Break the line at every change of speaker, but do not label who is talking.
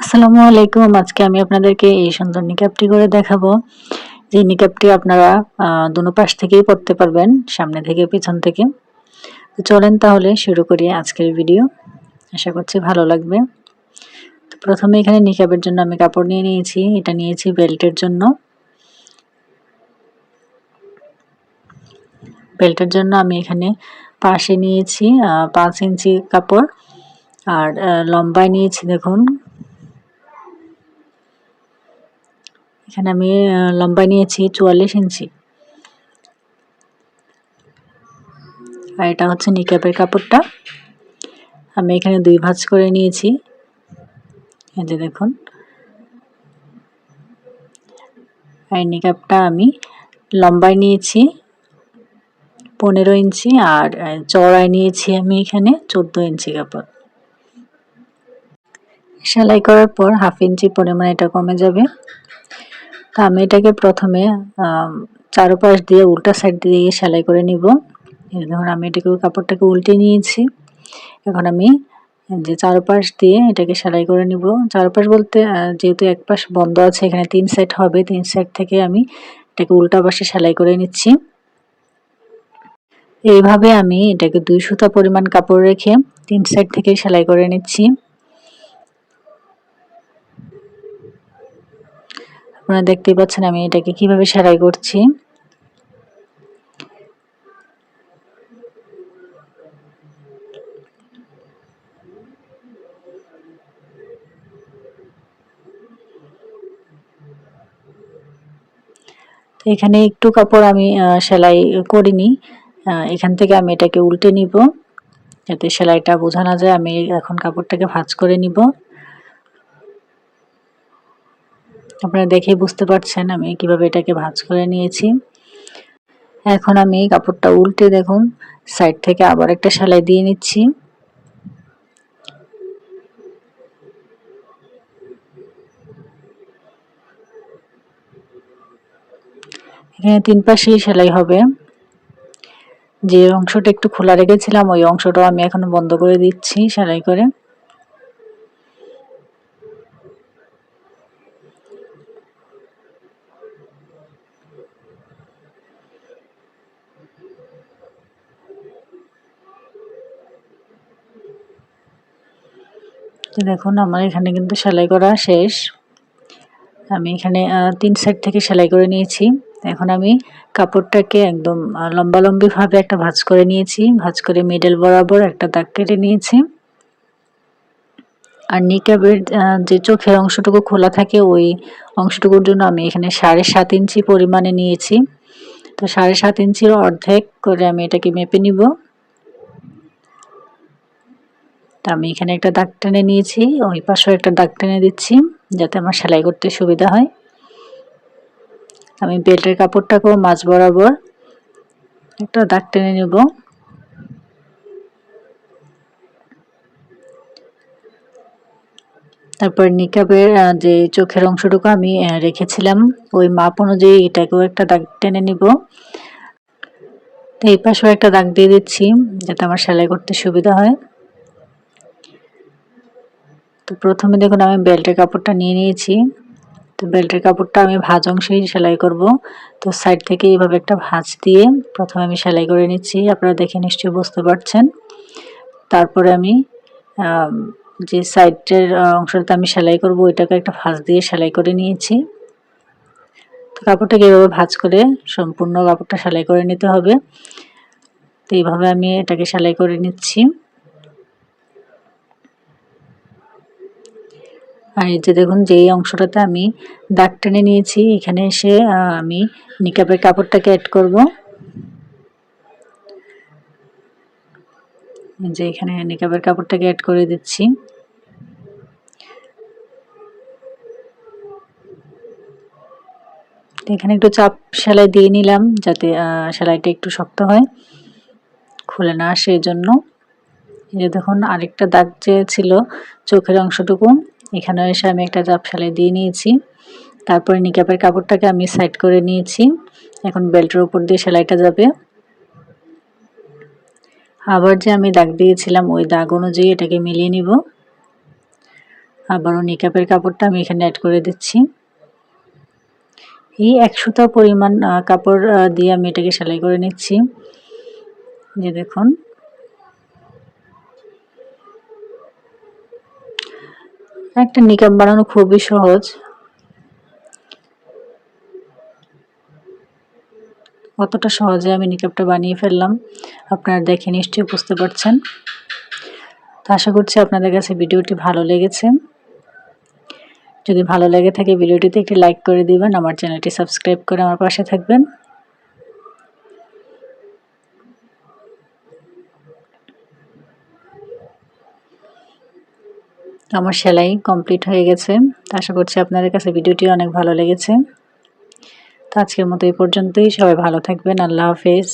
আসসালামু আলাইকুম। আজকে আমি আপনাদেরকে এই সুন্দর নিকাপটি করে দেখাবো। যে নিকাপটি আপনারা দুনো পাশ থেকেই পড়তে পারবেন, সামনে থেকে, পিছন থেকে। তো চলেন তাহলে শুরু করি আজকের ভিডিও। আশা করছি ভালো লাগবে। তো প্রথমে এখানে নিকাবের জন্য আমি কাপড় নিয়ে নিয়েছি। এটা নিয়েছি বেল্টের জন্য। বেল্টের জন্য আমি এখানে পাশে নিয়েছি পাঁচ ইঞ্চি কাপড়। আর লম্বায় নিয়েছি, দেখুন এখানে আমি লম্বায় নিয়েছি চুয়াল্লিশ ইঞ্চি। আর এটা হচ্ছে নিকাপের কাপড়টা। আমি এখানে দুই ভাঁজ করে নিয়েছি। এই যে দেখুন। আর নিকাপটা আমি লম্বায় নিয়েছি, পনেরো ইঞ্চি, আর চড়ায় নিয়েছি আমি এখানে চোদ্দ ইঞ্চি কাপড়। সেলাই করার পর হাফ ইঞ্চি পরিমাণ এটা কমে যাবে। তো আমি এটাকে প্রথমে চারোপাশ দিয়ে উল্টা সাইড দিয়ে সেলাই করে নিব। ধরুন আমি এটাকে, কাপড়টাকে উল্টে নিয়েছি। এখন আমি যে চারপাশ দিয়ে এটাকে সেলাই করে নিব। চারপাশ বলতে যেহেতু এক পাশ বন্ধ আছে, এখানে তিন সাইড হবে, তিন সাইড থেকে আমি এটাকে উল্টা পাশে সেলাই করে নিচ্ছি। এইভাবে আমি এটাকে দুই সুতা পরিমাণ কাপড় রেখে তিন সাইড থেকে সেলাই করে নিচ্ছি। আপনারা দেখতেই পাচ্ছেন আমি এটাকে কীভাবে সেলাই করছি। এখানে একটু কাপড় আমি সেলাই করিনি। এখান থেকে আমি এটাকে উল্টে নিব। যাতে সেলাইটা বোঝা না যায়, আমি এখন কাপড়টাকে ভাঁজ করে নিব। আপনারা দেখেই বুঝতে পারছেন আমি কীভাবে এটাকে ভাঁজ করে নিয়েছি। এখন আমি কাপড়টা উল্টে দেখুন, সাইড থেকে আবার একটা সেলাই দিয়ে নিচ্ছি। এখানে তিন পাশেই সেলাই হবে। যে অংশটা একটু খোলা রেখেছিলাম, ওই অংশটাও আমি এখন বন্ধ করে দিচ্ছি সেলাই করে। তো দেখুন, আমার এখানে কিন্তু সেলাই করা শেষ। আমি এখানে তিন সাইড থেকে সেলাই করে নিয়েছি। এখন আমি কাপড়টাকে একদম লম্বালম্বিভাবে একটা ভাঁজ করে নিয়েছি। ভাঁজ করে মিডল বরাবর একটা দাগ কেটে নিয়েছি। আর নিকাবের যে চোখের অংশটুকু খোলা থাকে, ওই অংশটুকুর জন্য আমি এখানে সাড়ে সাত ইঞ্চি পরিমাণে নিয়েছি। তো সাড়ে সাত ইঞ্চির অর্ধেক করে আমি এটাকে মেপে নিব। তা আমি এখানে একটা দাগ টেনে নিয়েছি, ওই পাশেও একটা দাগ টেনে দিচ্ছি, যাতে আমার সেলাই করতে সুবিধা হয়। আমি বেল্টের কাপড়টাকেও মাছ বরাবর একটা দাগ টেনে নেব। তারপর নিকাবের যে চোখের অংশটুকু আমি রেখেছিলাম, ওই মাপ অনুযায়ী এটাকেও একটা দাগ টেনে নিব। এই পাশেও একটা দাগ দিয়ে দিচ্ছি, যাতে আমার সেলাই করতে সুবিধা হয়। তো প্রথমে দেখুন আমি বেল্টের কাপড়টা নিয়ে নিয়েছি। তো বেল্টের কাপড়টা আমি ভাজ অংশেই সেলাই করব। তো সাইড থেকে এইভাবে একটা ভাঁজ দিয়ে প্রথমে আমি সেলাই করে নিচ্ছি। আপনারা দেখে নিশ্চয়ই বুঝতে পারছেন। তারপরে আমি যে সাইডের অংশটা আমি সেলাই করব, ওইটাকে একটা ভাঁজ দিয়ে সেলাই করে নিয়েছি। তো কাপড়টাকে এভাবে ভাঁজ করে সম্পূর্ণ কাপড়টা সেলাই করে নিতে হবে। তো এইভাবে আমি এটাকে সেলাই করে নিচ্ছি। আর এই যে দেখুন, যেই অংশটাতে আমি দাগ টেনে নিয়েছি, এখানে এসে আমি নিকাপের কাপড়টাকে অ্যাড করব। যে এখানে নিকাপের কাপড়টাকে অ্যাড করে দিচ্ছি। এখানে একটু চাপ সেলাই দিয়ে নিলাম, যাতে সেলাইটা একটু শক্ত হয়, খুলে না আসে এই জন্য এই যে দেখুন, আরেকটা দাগ যে ছিল, চোখের অংশটুকু এখানে এসে আমি একটা চাপ সেলাই দিয়ে নিয়েছি। তারপরে নিকাপের কাপড়টাকে আমি সাইড করে নিয়েছি। এখন বেল্টের উপর দিয়ে সেলাইটা যাবে। আবার যে আমি দাগ দিয়েছিলাম, ওই দাগ অনুযায়ী এটাকে মিলিয়ে নিব। আবারও নিকাপের কাপড়টা আমি এখানে অ্যাড করে দিচ্ছি। এই এক সুতা পরিমাণ কাপড় দিয়ে আমি এটাকে সেলাই করে নিচ্ছি। যে দেখুন। একটা নিকাপ বানানো খুবই সহজ। কতটা সহজে আমি নিকাপটা বানিয়ে ফেললাম, আপনারা দেখে নিশ্চয়ই বুঝতে পারছেন। তো আশা করছি আপনাদের কাছে ভিডিওটি ভালো লেগেছে। যদি ভালো লেগে থাকে ভিডিওটিতে একটি লাইক করে দিবেন, আমার চ্যানেলটি সাবস্ক্রাইব করে আমার পাশে থাকবেন। আমার সেলাই কমপ্লিট হয়ে গেছে। আশা করছি আপনাদের কাছে ভিডিওটি অনেক ভালো লেগেছে। তো আজকের মতো এই পর্যন্তই। সবাই ভালো থাকবেন। আল্লাহ হাফেজ।